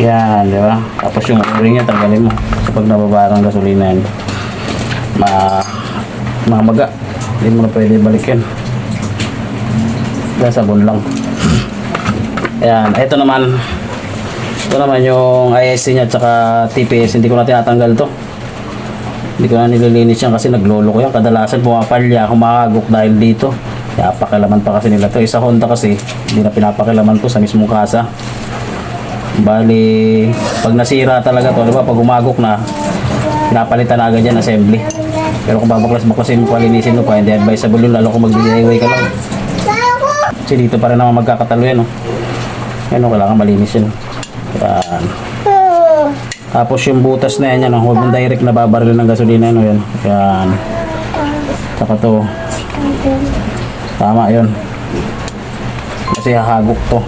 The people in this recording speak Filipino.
Yan, di ba? Tapos yung o-ring niya, tanggalin mo. So pag nababa ng gasolina yan, ma mamaga. Hindi mo na pwede balik yan. Kaya sabon lang. Ayan, ito naman. Ito naman yung ISC niya at saka TPS. Hindi ko na tinatanggal to. Hindi ko na nililinis yan kasi naglolo ko yan. Kadalasan pumapalya, humahagok dahil dito. Kaya pakilaman pa kasi nila to. Isa Honda kasi, hindi na pinapakilaman to sa mismong kasa. Bali, pag nasira talaga to, di ba? Pag umagok na, pinapalitan na agad yan assembly. Pero kung babaklas-baklasin mo, palinisin mo pa, hindi advisable yun, lalo kung mag-DIY ka lang. Kasi dito pa rin naman magkakatalo yan, oh. Yan, oh, kailangan malinis yun. Yan. Tapos yung butas na yan, yan, oh, huwag mong direct na babaril ng gasolina, ano yan. Yan. Saka to. Tama yun. Kasi hahagok to.